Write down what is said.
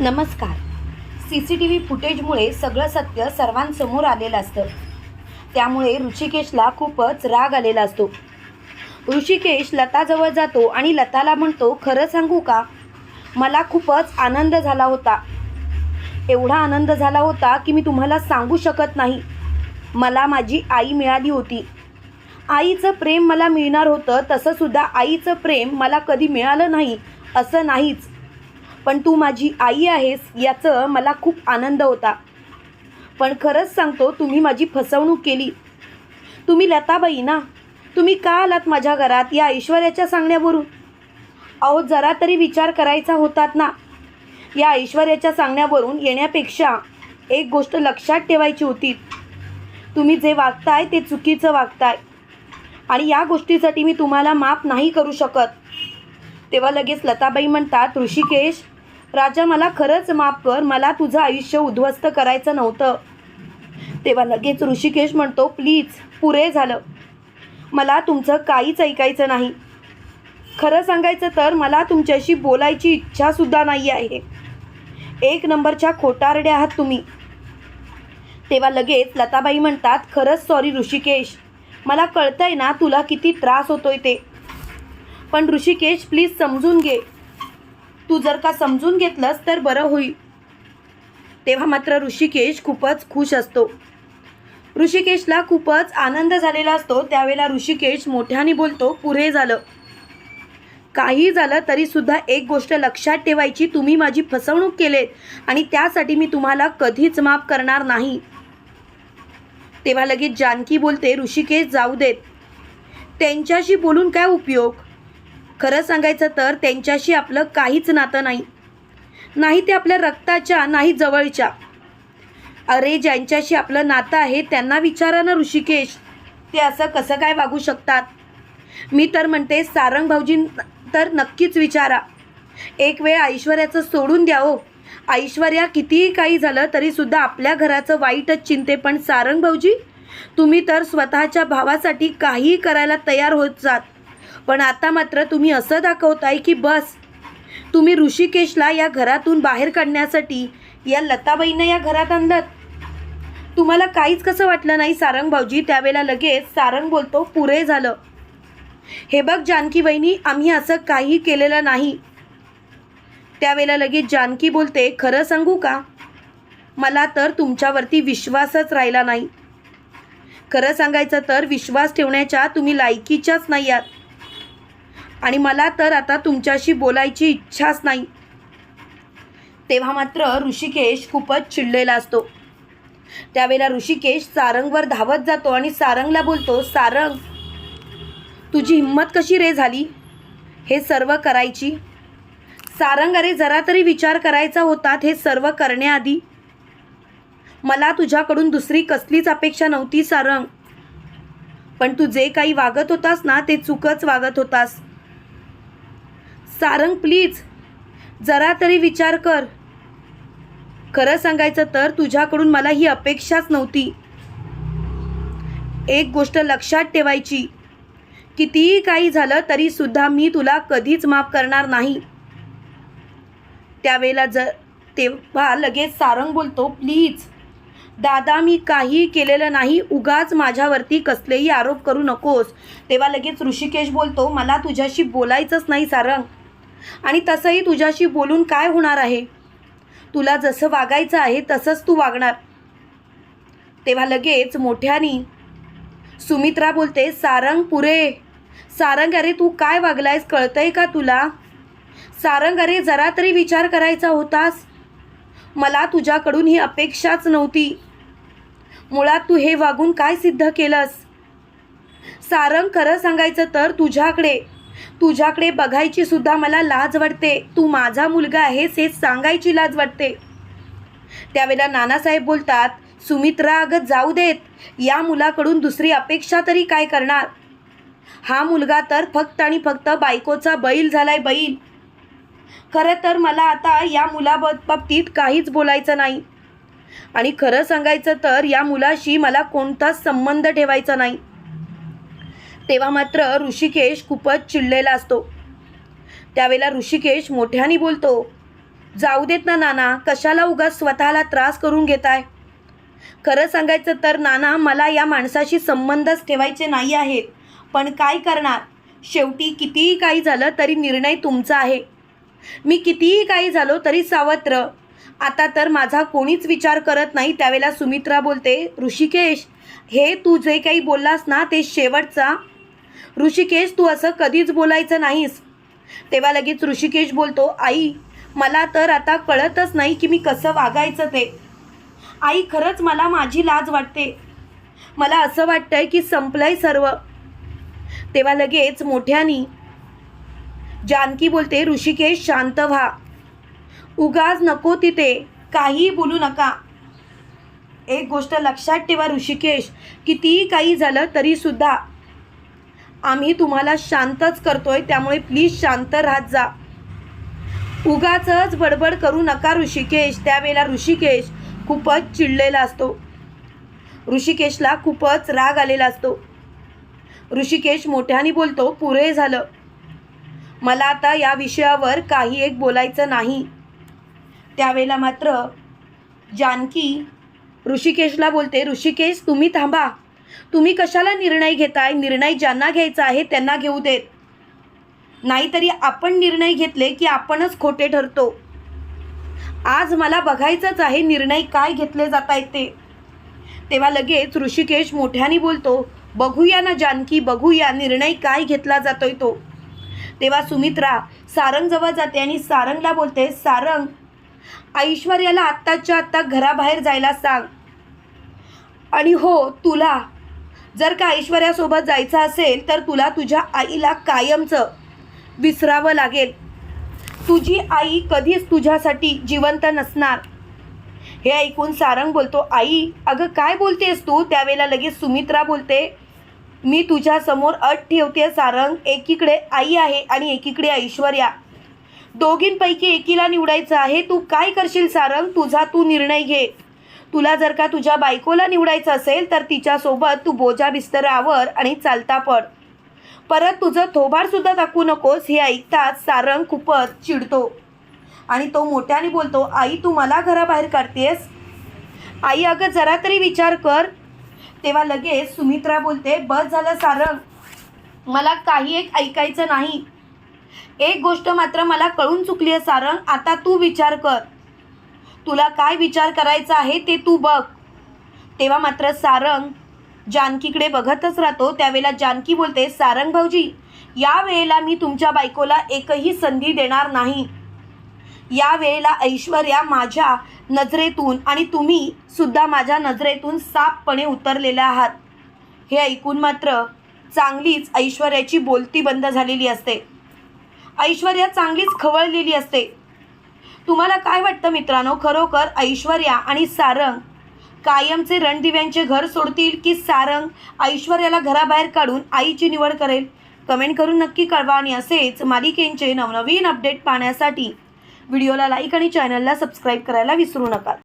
नमस्कार. C C T V फुटेजमुळे सगळं सत्य सर्वांसमोर आलेलं असतं. त्यामुळे ऋषिकेशला खूपच राग आलेला असतो. ऋषिकेश लताजवळ जातो आणि लताला म्हणतो खरं सांगू का? मला खूपच आनंद झाला होता. एवढा आनंद झाला होता की मी तुम्हाला सांगू शकत नाही. मला माझी आई मिळाली होती. आईचं प्रेम मला मिळणार होतं तसंसुद्धा आईचं प्रेम मला कधी मिळालं नाही असं नाहीच. पण तू माझी आई आहेस याचं मला खूप आनंद होता. पण खरंच सांगतो तुम्ही माझी फसवणूक केली. तुम्ही लताबाई ना? तुम्ही का आलात माझ्या घरात या ऐश्वर्याच्या सांगण्यावरून? अहो जरा तरी विचार करायचा होतात ना. या ऐश्वर्याच्या सांगण्यावरून येण्यापेक्षा एक गोष्ट लक्षात ठेवायची होती. तुम्ही जे वागताय ते चुकीचं वागताय. आणि या गोष्टीसाठी मी तुम्हाला माफ नाही करू शकत. तेव्हा लगेच लताबाई म्हणतात ऋषिकेश राजा मला खरंच माफ कर. मला तुझं आयुष्य उद्ध्वस्त करायचं नव्हतं. तेव्हा लगेच ऋषिकेश म्हणतो प्लीज पुरे झालं. मला तुमचं काहीच ऐकायचं नाही. खरं सांगायचं तर मला तुमच्याशी बोलायची इच्छासुद्धा नाही आहे. एक नंबरच्या खोटारड्या आहात तुम्ही. तेव्हा लगेच लताबाई म्हणतात खरंच सॉरी ऋषिकेश. मला कळतंय ना तुला किती त्रास होतोय ते. पण ऋषिकेश प्लीज समजून घे. तू जर का समजून घेतलंस तर बरं होईल. तेव्हा मात्र ऋषिकेश खूपच खुश असतो. ऋषिकेशला खूपच आनंद झालेला असतो. त्यावेळेला ऋषिकेश मोठ्याने बोलतो पुरे झालं. काही झालं तरीसुद्धा एक गोष्ट लक्षात ठेवायची तुम्ही माझी फसवणूक केलेत आणि त्यासाठी मी तुम्हाला कधीच माफ करणार नाही. तेव्हा लगेच जानकी बोलते ऋषिकेश जाऊ देत. त्यांच्याशी बोलून काय उपयोग? खरं सांगायचं तर त्यांच्याशी आपलं काहीच नातं नाही. नाही ते आपल्या रक्ताच्या नाही जवळच्या. अरे ज्यांच्याशी आपलं नातं आहे त्यांना विचारा ना ऋषिकेश. ते असं कसं काय वागू शकतात? मी तर म्हणते सारंग भाऊजी तर नक्कीच विचारा. एक वेळ ऐश्वर्याचं सोडून द्या हो. ऐश्वर्या कितीही काही झालं तरीसुद्धा आपल्या घराचं वाईटच चिंते पण सारंग भाऊजी तुम्ही तर स्वतःच्या भावासाठी काहीही करायला तयार होत जात. पण आता मात्र तुम्ही असं दाखवताय की बस तुम्ही ऋषिकेशला या घरातून बाहेर काढण्यासाठी या लताबाईंना या घरात आणलं तुम्हाला काहीच कसं वाटलं नाही सारंग भाऊजी? त्यावेळेला लगेच सारंग बोलतो पुरे झालं. हे बघ जानकी बहिणी आम्ही असं काही केलेलं नाही. त्यावेळेला लगेच जानकी बोलते खरं सांगू का? मला तर तुमच्यावरती विश्वासच राहिला नाही. खरं सांगायचं तर विश्वास ठेवण्याच्या तुम्ही लायकीच्याच नाही आहात. आणि मला तर आता तुमच्याशी बोलायची इच्छाच नाही. तेव्हा मात्र ऋषिकेश खूपच चिडलेला असतो. त्यावेळेला ऋषिकेश सारंगवर धावत जातो आणि सारंगला बोलतो सारंग तुझी हिंमत कशी रे झाली? हे सर्व करायची? सारंग अरे जरा तरी विचार करायचा होता हे सर्व करण्याआधी. मला तुझ्याकडून दुसरी कसलीच अपेक्षा नव्हती सारंग. पण तू जे काही वागत होतास ना ते चुकच वागत होतास. सारंग प्लीज. जरा तरी विचार कर. खरं सांगायचं तर तुझ्याकडून मला ही अपेक्षाच नव्हती. एक गोष्ट लक्षात ठेवायची. कितीही काही झालं तरीसुद्धा मी तुला कधीच माफ करणार नाही. त्यावेळेला जर तेव्हा लगेच सारंग बोलतो प्लीज. दादा मी काही केलेलं नाही. उगाच माझ्यावरती कसलेही आरोप करू नकोस. तेव्हा लगेच ऋषिकेश बोलतो मला तुझ्याशी बोलायचंच नाही सारंग. आणि तसंही तुझ्याशी बोलून काय होणार आहे? तुला जसं वागायचं आहे तसंच तू वागणार. तेव्हा लगेच मोठ्यानी सुमित्रा बोलते सारंग पुरे. सारंग अरे तू काय वागलायस कळतंय का तुला? सारंग अरे जरा तरी विचार करायचा होतास. मला तुझ्याकडून ही अपेक्षाच नव्हती. मुळात तू हे वागून काय सिद्ध केलंस? सारंग खरं सांगायचं तर तुझ्याकडे तुझ्याकडे बघायची सुद्धा मला लाज वाटते. तू माझा मुलगा आहेस हे सांगायची लाज वाटते. त्यावेळेला नानासाहेब बोलतात सुमित्रा अगं जाऊ देत. या मुलाकडून दुसरी अपेक्षा तरी काय करणार? हा मुलगा तर फक्त आणि फक्त बायकोचा बैल झालाय बैल. खरं तर मला आता या मुलाबाबतीत काहीच बोलायचं नाही. आणि खरं सांगायचं तर या मुलाशी मला कोणताच संबंध ठेवायचा नाही. तेव्हा मात्र ऋषिकेश खूपच चिडलेला असतो. त्यावेळेला ऋषिकेश मोठ्याने बोलतो जाऊ देत ना नाना कशाला उगाच स्वतःला त्रास करून घेताय? खरं सांगायचं तर नाना मला या माणसाशी संबंधच ठेवायचे नाही आहेत. पण काय करणार? शेवटी कितीही काही झालं तरी निर्णय तुमचा आहे. मी कितीही काही झालो तरी सावत्र. आता तर माझा कोणीच विचार करत नाही त्यावेळेला सुमित्रा बोलते ऋषिकेश हे तू जे काही बोललास ना ते शेवटचा ऋषिकेश तू असं कधीच बोलायचं नाहीस. तेव्हा लगेच ऋषिकेश बोलतो आई मला तर आता कळतच नाही की मी कसं वागायचं ते. आई खरंच मला माझी लाज वाटते. मला असं वाटतंय की संपलंय सर्व. तेव्हा लगेच मोठ्यानी जानकी बोलते ऋषिकेश शांत व्हा. उगाच नको तिथे. काहीही बोलू नका. एक गोष्ट लक्षात ठेवा ऋषिकेश कितीही काही झालं तरीसुद्धा आम्ही तुम्हाला शांतच करतोय त्यामुळे प्लीज शांत राहत जा. उगाचच बडबड करू नका ऋषिकेश. त्यावेळेला ऋषिकेश खूपच चिडलेला असतो. ऋषिकेशला खूपच राग आलेला असतो. ऋषिकेश मोठ्याने बोलतो पुरे झालं. मला आता या विषयावर काही एक बोलायचं नाही. त्यावेळेला मात्र जानकी ऋषिकेशला बोलते ऋषिकेश तुम्ही थांबा. तुम्ही कशाला निर्णय घेताय? निर्णय ज्यांना घ्यायचा आहे त्यांना घेऊ देत. नाहीतरी आपण निर्णय घेतले की आपणच खोटे ठरतो. आज मला बघायचंच आहे निर्णय काय घेतले जात आहेत ते. तेव्हा लगेच ऋषिकेश मोठ्याने बोलतो बघूया ना जानकी बघूया निर्णय काय घेतला जातोय तो. तेव्हा सुमित्रा सारंगजवळ जाते आणि सारंगला बोलते सारंग ऐश्वर्याला आत्ताच्या आत्ता घराबाहेर जायला सांग. आणि हो तुला जर का ऐश्वर्यासोबत जायचं असेल तर तुला तुझ्या आईला कायमचं विसरावं लागेल. तुझी आई कधीच तुझ्यासाठी जिवंत नसणार. हे ऐकून सारंग बोलतो आई अगं काय बोलतेस तू? त्यावेळेला लगेच सुमित्रा बोलते मी तुझ्यासमोर अट ठेवते सारंग. एकीकडे आई आहे आणि एकीकडे ऐश्वर्या. दोघींपैकी एकीला निवडायचं आहे. तू काय करशील सारंग? तुझा तू निर्णय घे. तुला जर का तुझ्या बायकोला निवडायचं असेल तर तिच्यासोबत तू बोजा बिस्तरावर आणि चालता पड. परत तुझं थोबाडसुद्धा टाकू नकोस हे ऐकताच सारंग खूपच चिडतो. आणि तो मोठ्याने बोलतो आई तू मला घराबाहेर काढतेस? आई अगं जरा तरी विचार कर. तेव्हा लगेच सुमित्रा बोलते बस झालं सारंग. मला काही एक ऐकायचं नाही. एक गोष्ट मात्र मला कळून चुकली आहे सारंग. आता तू विचार कर. तुला काय विचार करायचा आहे ते तू बघ. तेव्हा मात्र सारंग जानकीकडे बघतच राहतो. त्यावेळेला जानकी बोलते सारंग भाऊजी या वेळेला मी तुमच्या बायकोला एकही संधी देणार नाही. या वेळेला ऐश्वर्या माझ्या नजरेतून आणि तुम्ही सुद्धा माझ्या नजरेतून साफपणे उतरलेल्या आहात. हे ऐकून मात्र चांगलीच ऐश्वर्याची बोलती बंद झालेली असते. ऐश्वर्या चांगलीच खवळलेली असते. तुम्हाला काय वाटतं मित्रांनो? खरोखर ऐश्वर्या आणि सारंग कायमचे रणदिव्यांचे घर सोडतील की सारंग ऐश्वर्याला घराबाहेर काढून आईची निवड करेल? कमेंट करून नक्की कळवा आणि असेच मालिकेंचे नवनवीन अपडेट पाहण्यासाठी व्हिडिओला लाईक आणि चॅनलला सबस्क्राईब करायला विसरू नका.